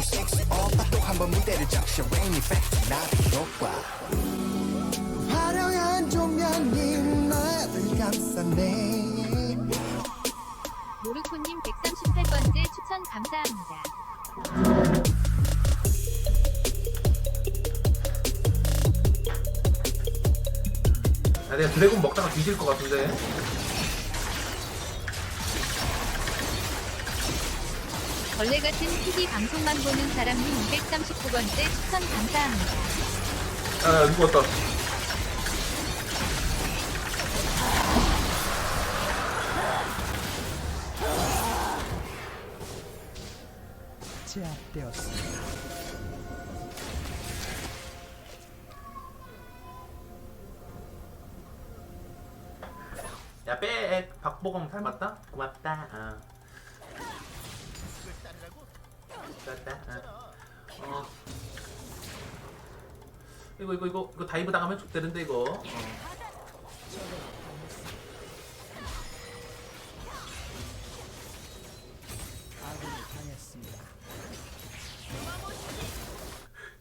pretty sexy 오빠 또한번 무대를 적셔 rainy fact 나비 효과 화려한 조명이 나를 감싸네 모르코님 138번째 추천 감사합니다. 아, 내가 드래곤 먹다가 뒤질 것 같은데. 벌레 같은 TV 방송만 보는 사람님 239번째 추천 감사합니다. 아, 누구 왔다. 제압되었습니다 야, 빼. 박보검 닮았다? 고맙다. 어. 고맙다. 어. 어. 이거 이거 이거 이거 다이브 당하면 좋대는데 이거. 어.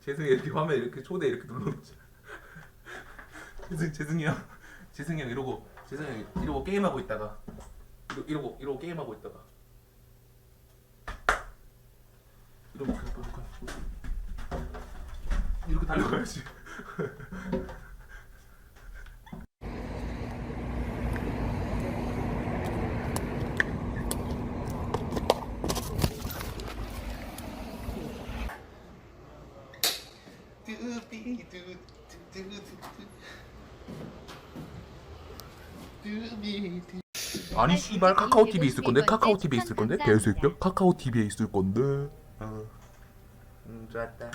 재승이 이렇게 화면 이렇게 초대 이렇게 눌러놓자. 재승 재승이 형, 재승이 형 이러고 재승이 형 이러고 게임하고 있다가 이러, 이러고 이러고 게임하고 있다가 그냥 이렇게 달려가야지. 아니 씨발 카카오 TV에 있을 건데 카카오 TV에 있을 건데 개새끼야 카카오 TV에 있을 건데 어. 음 좋았다